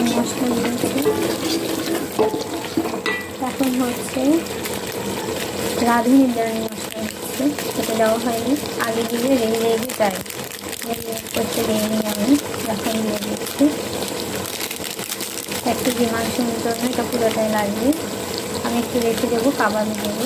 সব এখন হচ্ছে রাঁধুনি বিরিয়ানি হচ্ছে সেটা দেওয়া হয়নি। আগে দিয়ে রেগে রেগে যায় রেগে করতে রেগে নিয়ে আমি, এখন দিয়ে দিচ্ছি। এক কেজি মাংস জন্য এটা পুরোটাই লাগবে আমি একটু রেখে দেবো, কাবাবি দেবো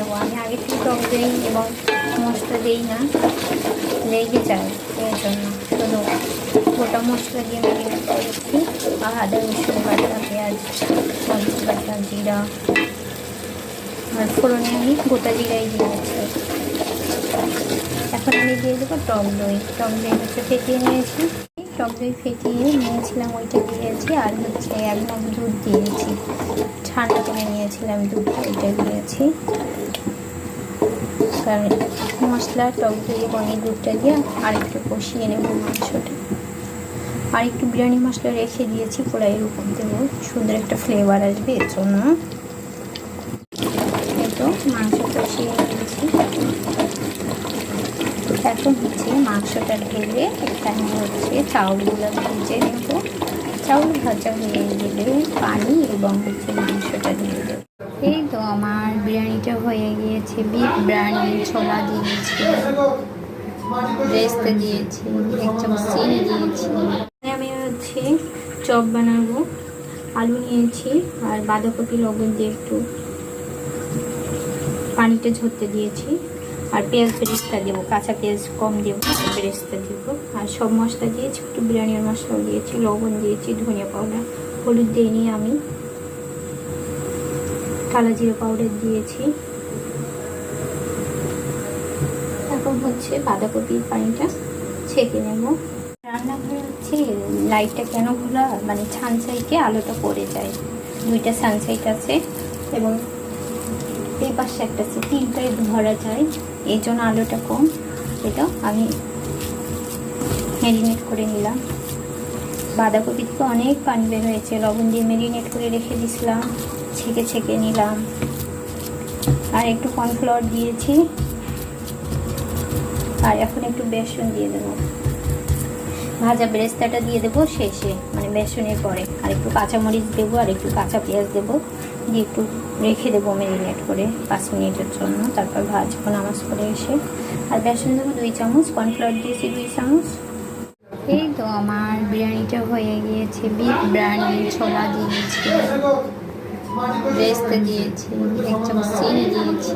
দেবো। আমি আগে থেকে টক দিই এবং মশলা দিই না, লেগে যায় এর জন্য। শুধু গোটা মশলা দিয়ে ম্যারিনেট করেছি। আর আদা, রসুন বাটা, পেঁয়াজ, মরিচ বাটা, জিরা, আর ফোড়নে আমি গোটা জিরাই দিয়েছি এখন আমি দিয়ে দেবো টক দই। টক দই হচ্ছে ফেটিয়ে নিয়েছি। টক দই ফেটিয়ে নিয়েছিলাম, ওইটা দিয়েছি আর হচ্ছে একদম দুধ দিয়েছি। ঠান্ডা করে নিয়েছিলাম দুধটা ওইটা দিয়েছি। মশলা, টক দই এবং এই দুধটা দিয়ে আর একটু কষিয়ে নেব মাংসটা। আর একটু বিরিয়ানি মশলা রেখে দিয়েছি কড়াইয়ের উপর দেবো। সুন্দর একটা ফ্লেভার আসবে, এর জন্য। তো মাংস কষিয়ে এখন হচ্ছে মাংসটা ঢেলে এখানে হচ্ছে চাউলগুলো ভেজে নেব। চাউল ভাজা হয়ে গেলে পানি এবং হচ্ছে মাংসটা দিয়ে দেবো। এই তো আমার বিরিয়ানিটা হয়ে গিয়েছে, বিফ বিরিয়ানি, ছোলা দিয়েছি রেস্ত দিয়েছি এক চামচ চিনি দিয়েছি আমি হচ্ছে চপ বানাবো, আলু নিয়েছি আর বাঁধাকপি লবণ দিয়ে একটু পানিটা ঝরতে দিয়েছি। আর পেঁয়াজ বেরেস্তা দেবো, কাঁচা পেঁয়াজ কম দেবো বেরেস্তা দেবো। আর সব মশলা দিয়েছি, একটু বিরিয়ানির মশলা দিয়েছি, লবণ দিয়েছি, ধনিয়া পাউডার, হলুদ দিইনি আমি কালা জিরা পাউডার দিয়েছি। এখন হচ্ছে বাঁধাকপির পানিটা ছেঁকে নেব। রান্নাঘরে হচ্ছে লাইটটা কেন খোলা মানে ছানসাইটে আলোটা পড়ে যায়। দুইটা সানসাইট আছে এবং এই পাশে একটা আছে তিনটায় ধরা যায়। এই জন্য আলোটা কম। এটা আমি ম্যারিনেট করে নিলাম। বাঁধাকপি থেকে অনেক পানি বের হয়েছে। লবণ দিয়ে ম্যারিনেট করে রেখে দিয়েছিলাম। ছেঁকে ছেঁকে নিলাম। আর একটু কর্নফ্লাওয়ার দিয়েছি। আর এখন একটু বেসন দিয়ে দেবো। ভাজা বেরেস্তাটা দিয়ে দেবো শেষে মানে বেসনের পরে। আর একটু কাঁচামরিচ দেবো আর একটু কাঁচা পেঁয়াজ দেবো। দিয়ে একটু রেখে দেবো ম্যারিনেট করে পাঁচ মিনিটের জন্য। তারপর ভাজবো নামাজ করে এসে। আর বেসন দেবো দুই চামচ কর্নফ্লাওয়ার দিয়েছি দুই চামচ। এই তো আমার বিরিয়ানিটা হয়ে গিয়েছে, বিফ বিরিয়ানি, ছোলা দিয়েছি রেস্তা দিয়েছি, এক চামচ চিনি দিয়েছি।